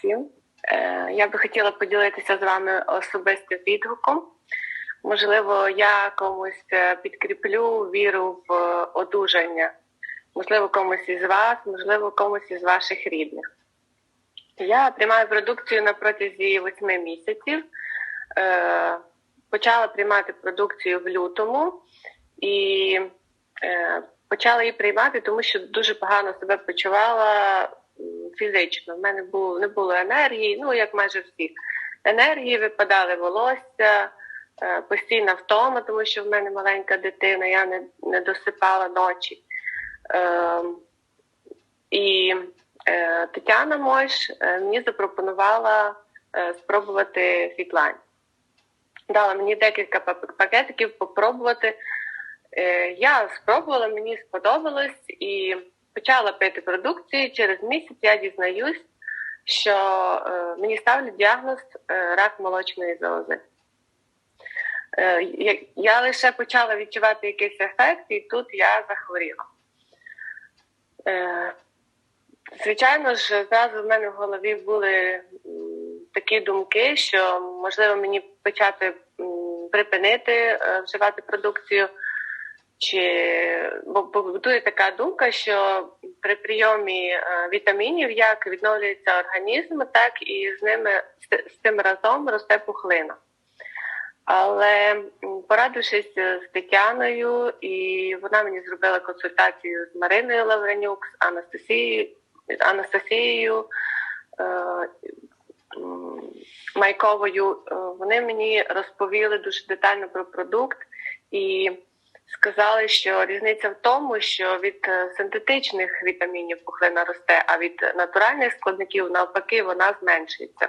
всім. Е, Я би хотіла поділитися з вами особистим відгуком. Можливо, я комусь е, підкріплю віру в одужання, можливо, комусь із вас, можливо, комусь із ваших рідних. Я приймаю продукцію на протязі восьми місяців. Е, Почала приймати продукцію в лютому і почала її приймати, тому що дуже погано себе почувала фізично. В мене було, не було енергії, ну як майже всіх. Енергії випадали волосся, е, постійна втома, тому що в мене маленька дитина, я не, не досипала ночі. Е, і е, Тетяна Мойш е, мені запропонувала е, спробувати фітлайн. Дала мені декілька пакетиків попробувати. Я спробувала, мені сподобалось і почала пити продукцію. Через місяць я дізнаюсь, що е, мені ставлять діагноз е, рак молочної залози. Е, Я лише почала відчувати якийсь ефект, і тут я захворіла. Е, Звичайно ж, зразу в мене в голові були такі думки, що можливо мені почати припинити е, вживати продукцію, чи бо будує така думка, що при прийомі е, вітамінів як відновлюється організм, так і з ними з, тим разом росте пухлина. Але порадившись з Тетяною, і вона мені зробила консультацію з Мариною Лавренюк, з Анастасією, Анастасією е, Майковою. Е, Вони мені розповіли дуже детально про продукт і сказали, що різниця в тому, що від е, синтетичних вітамінів пухлина росте, а від натуральних складників навпаки вона зменшується.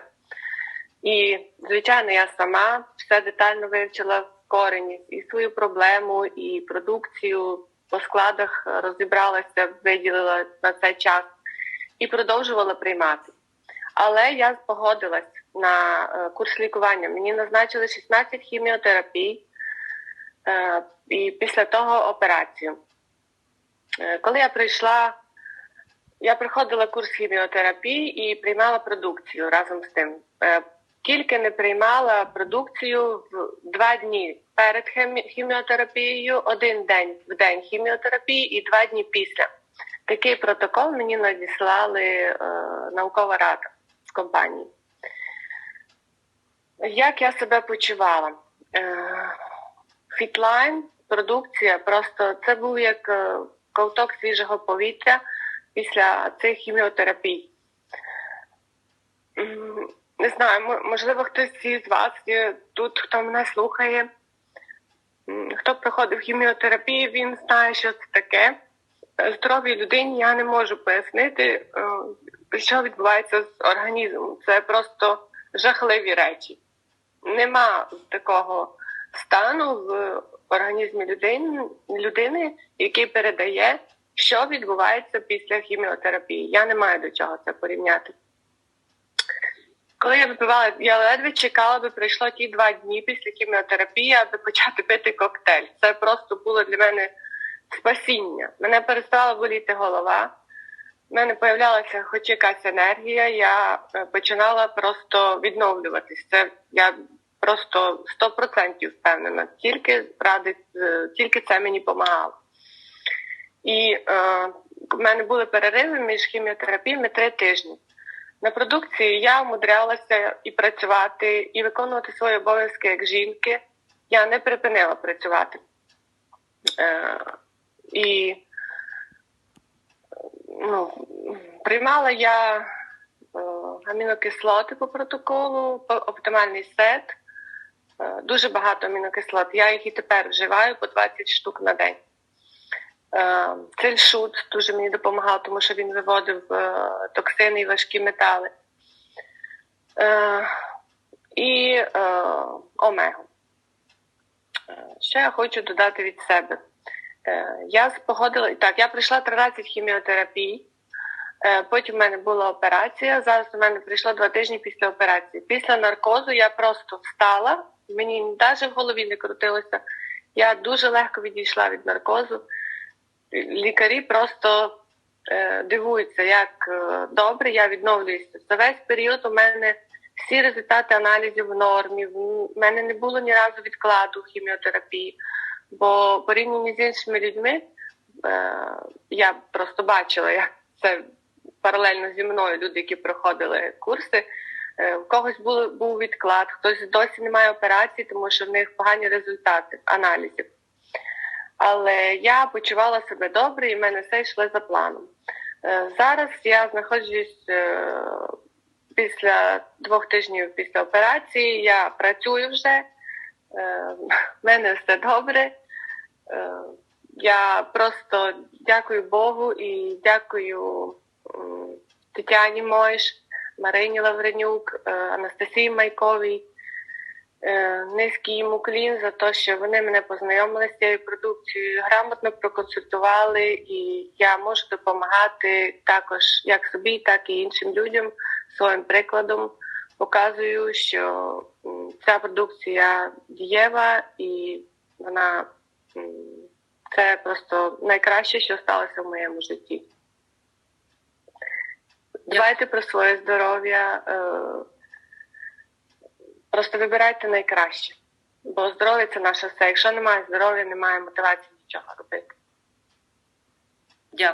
І, звичайно, я сама все детально вивчила корені і свою проблему, і продукцію по складах розібралася, виділила на цей час і продовжувала приймати. Але я погодилась на е, курс лікування. Мені назначили 16 хіміотерапій е, і після того операцію. Е, Коли я прийшла, я проходила курс хіміотерапії і приймала продукцію разом з тим. Е, Тільки не приймала продукцію в два дні перед хіміотерапією, один день в день хіміотерапії і два дні після. Такий протокол мені надіслали е, наукова рада з компанії. Як я себе почувала? Е, Фітлайн, продукція, просто це був як е, ковток свіжого повітря після цих хіміотерапій. Не знаю, можливо, хтось із вас тут, хто мене слухає, хто проходив хіміотерапію, він знає, що це таке. Здоровій людині я не можу пояснити, е, що відбувається з організмом. Це просто жахливі речі. Нема такого стану в організмі людини, людини, який передає, що відбувається після хіміотерапії. Я не маю до чого це порівняти. Коли я випивала, я ледве чекала, би пройшло ті два дні після хіміотерапії, аби почати пити коктейль. Це просто було для мене спасіння. Мене перестала боліти голова, в мене появлялася хоч якась енергія, я е, починала просто відновлюватись. Це я просто 100% впевнена. Тільки ради, е, тільки це мені допомагало. І е, в мене були перериви між хіміотерапіями три тижні. На продукції я умудрялася і працювати, і виконувати свої обов'язки як жінки. Я не припинила працювати. Е, і ну, приймала я е, амінокислоти по протоколу, оптимальний сет. Е, дуже багато амінокислот. Я їх і тепер вживаю по 20 штук на день. Е, Цельшут дуже мені допомагав, тому що він виводив е, токсини і важкі метали. І омегу. Ще я хочу додати від себе. Я спогодила так, я пройшла 13 хіміотерапій. Потім в мене була операція. Зараз у мене прийшло два тижні після операції. Після наркозу я просто встала, мені навіть в голові не крутилося. Я дуже легко відійшла від наркозу. Лікарі просто е, дивуються, як е, добре я відновлююся. За весь період у мене всі результати аналізів в нормі. В мене не було ні разу відкладу хіміотерапії, бо порівняно з іншими людьми е, я просто бачила, як це паралельно зі мною люди, які проходили курси. Е, У когось був, був відклад, хтось досі не має операції, тому що в них погані результати аналізів. Але я почувала себе добре і в мене все йшло за планом. Е, Зараз я знаходжусь е, після двох тижнів після операції. Я працюю вже, в мене все добре. Я просто дякую Богу і дякую Тетяні Мойш, Марині Лавренюк, е, Анастасії Майковій. Е, Низький їм уклін за те, що вони мене познайомили з цією продукцією, грамотно проконсультували, і я можу допомагати також як собі, так і іншим людям своїм прикладом. Показую, що ця продукція дієва і вона це просто найкраще, що сталося в моєму житті. Дбайте про своє здоров'я. Е, Просто вибирайте найкраще. Бо здоров'я це наше все. Якщо немає здоров'я, немає мотивації нічого робити.